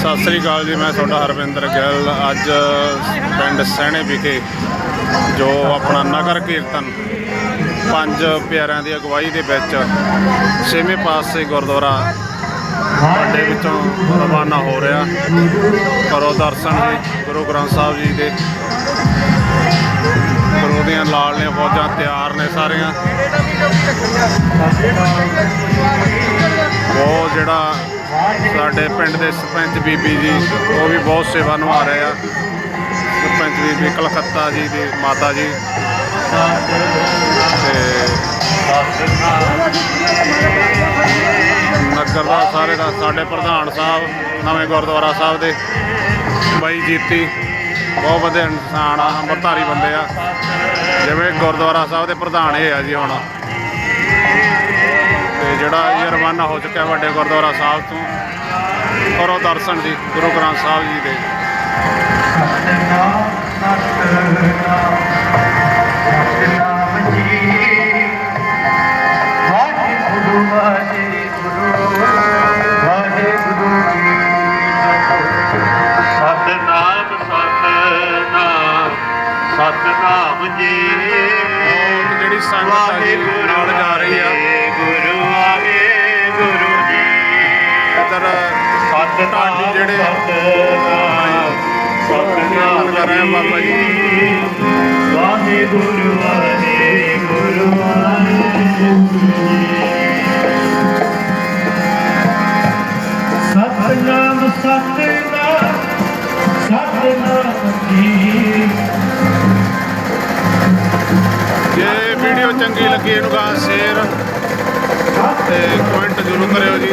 ਸਤਿ ਸ੍ਰੀ ਅਕਾਲ ਜੀ, ਮੈਂ ਤੁਹਾਡਾ ਹਰਵਿੰਦਰ ਗਿੱਲ। ਅੱਜ ਪਿੰਡ ਸਹਿਣੇ ਵਿਖੇ ਜੋ ਆਪਣਾ ਨਗਰ ਕੀਰਤਨ ਪੰਜ ਪਿਆਰਿਆਂ ਦੀ ਅਗਵਾਈ ਦੇ ਵਿੱਚ ਛੇਵੇਂ ਪਾਸੇ ਗੁਰਦੁਆਰਾ ਸਾਡੇ ਵਿੱਚੋਂ ਰਵਾਨਾ ਹੋ ਰਿਹਾ। ਕਰੋ ਦਰਸ਼ਨ ਜੀ, ਗੁਰੂ ਗ੍ਰੰਥ ਸਾਹਿਬ ਜੀ ਦੇ। ਗੁਰੂ ਦੀਆਂ ਲਾਲ ਨੇ ਫੌਜਾਂ ਤਿਆਰ ਨੇ ਸਾਰੀਆਂ। ਉਹ ਜਿਹੜਾ ਸਾਡੇ ਪਿੰਡ ਦੇ ਸਰਪੰਚ ਬੀਬੀ ਜੀ, ਉਹ ਵੀ ਬਹੁਤ ਸੇਵਾ ਨਿਭਾ ਰਹੇ ਆ। ਸਰਪੰਚ ਬੀਬੀ ਕਲਕੱਤਾ ਜੀ ਦੀ ਮਾਤਾ ਜੀ। ਤੇ ਨਗਰ ਦਾ ਸਾਰੇ ਦਾ ਸਾਡੇ ਪ੍ਰਧਾਨ ਸਾਹਿਬ, ਨਵੇਂ ਗੁਰਦੁਆਰਾ ਸਾਹਿਬ ਦੇ ਬਾਈ ਜੀਤੀ। ਬਹੁਤ ਵਧੀਆ ਇਨਸਾਨ ਆ, ਅੰਮ੍ਰਿਤਧਾਰੀ ਬੰਦੇ ਆ। ਜਿਵੇਂ ਗੁਰਦੁਆਰਾ ਸਾਹਿਬ ਦੇ ਪ੍ਰਧਾਨ ਇਹ ਆ ਜੀ ਹੁਣ। ਜਿਹੜਾ ਇਹ ਰਵਾਨਾ ਹੋ ਚੁੱਕਿਆ ਵੱਡੇ ਗੁਰਦੁਆਰਾ ਸਾਹਿਬ ਤੋਂ ਕਰੋ ਦਰਸ਼ਨ ਜੀ ਗੁਰੂ ਗ੍ਰੰਥ ਸਾਹਿਬ ਜੀ ਦੇ। ਸਤਨਾਮ ਜੀ ਜਿਹੜੀ ਸੰਗਤ ਨਾਲ ਜਾ ਰਹੀ ਆ। ਇੱਧਰ ਸਤਨਾਮ ਜਿਹੜੇ ਸਤਨਾਮ ਕਰ ਰਹੇ ਬਾਬਾ ਜੀ। ਸਤਨਾਮ ਸਤਨਾਮ ਸਤਨਾਮ ਜੀ ਜੇ ਵੀਡੀਓ ਚੰਗੀ ਲੱਗੀ ਇਹਨੂੰ ਗਾ ਸ਼ੇਅਰ ਤੇ ਕਮੈਂਟ ਜ਼ਰੂਰ ਕਰਿਓ ਜੀ।